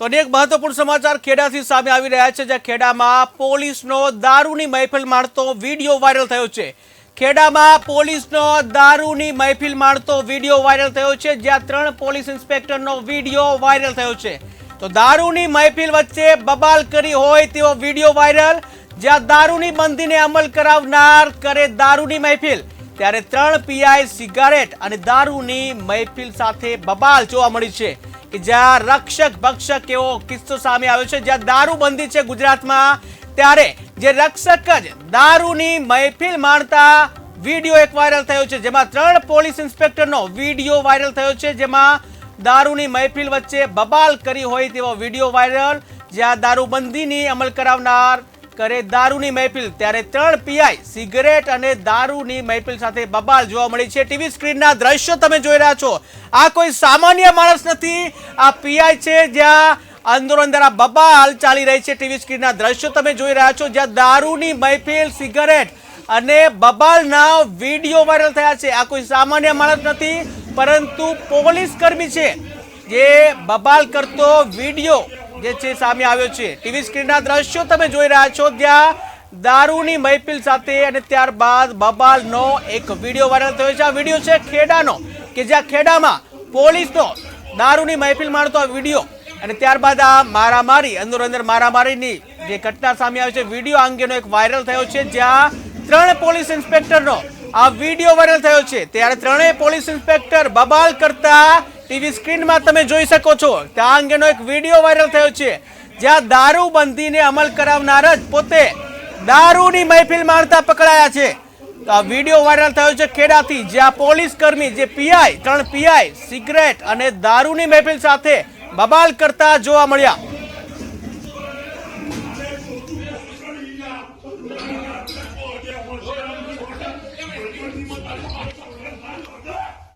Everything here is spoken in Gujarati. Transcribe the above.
તો અને એક મહત્વપૂર્ણ સમાચાર ખેડાથી સામે આવી રહ્યા છે, જ્યાં ખેડામાં પોલીસનો દારૂની મહેફિલ માણતો વીડિયો વાયરલ થયો છે. ખેડામાં પોલીસનો દારૂની મહેફિલ માણતો વીડિયો વાયરલ થયો છે, જ્યાં ત્રણ પોલીસ ઇન્સ્પેક્ટરનો વીડિયો વાયરલ થયો છે. તો દારૂની મહેફિલ વચ્ચે બબાલ કરી હોય તેવો વીડિયો વાયરલ, જ્યાં દારૂની બંધીને અમલ કરાવનાર કરે દારૂની મહેફિલ. ત્યારે ત્રણ પીઆઈ સિગારેટ અને દારૂની મહેફિલ સાથે બબાલ જોવા મળી છે. કે જ્યાં રક્ષક ભક્ષક એવો કિસ્સો સામે આવ્યો છે, જ્યાં દારૂ બંધી છે ગુજરાતમાં, ત્યારે જે રક્ષક જ દારૂની મહેફિલ માણતા વીડિયો એક વાયરલ થયો છે, જેમાં ત્રણ પોલીસ ઇન્સ્પેક્ટરનો વીડિયો વાયરલ થયો છે, જેમાં દારૂની મહેફિલ વચ્ચે બબાલ કરી હોય તેવો વીડિયો વાયરલ, જ્યાં દારૂબંધીની અમલ કરાવનાર કરે દારૂની મહેફિલ. ત્યારે ત્રણ પીઆઈ, સિગરેટ અને દારૂની મહેફિલ સાથે બબાલ જોવા મળી છે. ટીવી સ્ક્રીનના દ્રશ્યો તમે જોઈ રહ્યા છો. આ કોઈ સામાન્ય માણસ નથી. આ પીઆઈ છે જ્યાં અંદરો અંદર આ બબાલ ચાલી રહી છે. ટીવી સ્ક્રીનના દ્રશ્યો તમે જોઈ રહ્યા છો. જ્યાં દારૂની મહેફિલ, સિગરેટ અને બબાલના વીડિયો વાયરલ થયા છે. આ કોઈ સામાન્ય માણસ નથી, પરંતુ પોલીસ કર્મી છે. જે બબાલ કરતો વીડિયો જે છે સામે આવ્યો છે. ટીવી સ્ક્રીનના દ્રશ્યો તમે જોઈ રહ્યા છો. ત્યાં દારૂની મહેફિલ સાથે અને ત્યારબાદ બબાલનો એક વીડિયો વાયરલ થયો છે. આ વીડિયો છે ખેડાનો, કે જ્યાં ખેડામાં પોલીસનો દારૂની મહેફિલ માણતો આ વીડિયો. અને ત્યારબાદ આ મારામારી અંદર અંદર મારામારીની જે ઘટના સામે આવી છે, વીડિયો અંગેનો એક વાયરલ થયો છે, જ્યાં ત્રણ પોલીસ ઇન્સ્પેક્ટરનો આ વીડિયો વાયરલ થયો છે. ત્યારે ત્રણેય પોલીસ ઇન્સ્પેક્ટર બબાલ કરતા ટીવી સ્ક્રીનમાં તમે જોઈ શકો છો. ત્યાં અંગેનો એક વીડિયો વાયરલ થયો છે. જ્યાં દારૂ બંધીને અમલ કરાવનાર જ પોતે દારૂની મહેફિલ માણતા પકડાયા છે. તો આ વીડિયો વાયરલ થયો છે ખેડાથી, જ્યાં પોલીસ કર્મી જે પીઆઈ, ત્રણ પીઆઈ, સિગરેટ અને દારૂની મહેફિલ સાથે બબાલ કરતા જોવા મળ્યા.